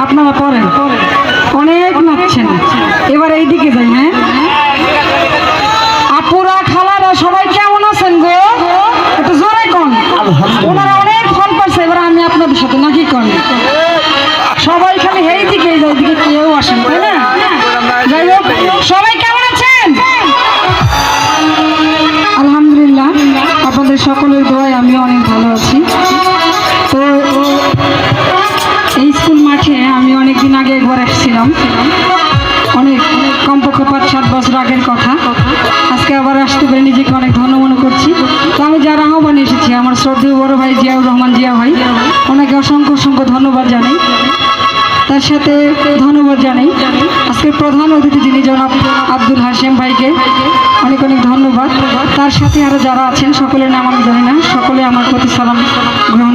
আপনারা পড়েন। অনেক নাচছেন। এবার এইদিকে যাই হ্যাঁ? আপুরা খালারা সবাই কেমন আছেন গো? একটু জোরে কোন। ওনারা অনেক ফল পাচ্ছে এবার আমি আপনাদের সাথে নাকি কোন? সবাই খালি এই দিকে যাই দিকে কেউ আসেন তাই না? যাই হোক সবাই কেমন আছেন? আলহামদুলিল্লাহ আপনাদের সকলের দোয়ায় আমি অনেক অনেক কমপক্ষে পাঁচ সাত বছর আগের কথা। আজকে আবার আসতে পেরে নিজেকে অনেক ধন্য মনে করছি। তো আমি যারা আহ্বানে এসেছি, আমার শ্রদ্ধেয় বড় ভাই জিয়াউর রহমান জিয়া ভাই, ওনাকে অসংখ্য অসংখ্য ধন্যবাদ জানাই। তার সাথে ধন্যবাদ জানাই। আজকের প্রধান অতিথি যিনি জনাব আব্দুল হাসেম ভাইকে অনেক অনেক ধন্যবাদ। তার সাথে আরও যারা আছেন, সকলের নাম আমি জানি না, সকলে আমার প্রতি সালাম গ্রহণ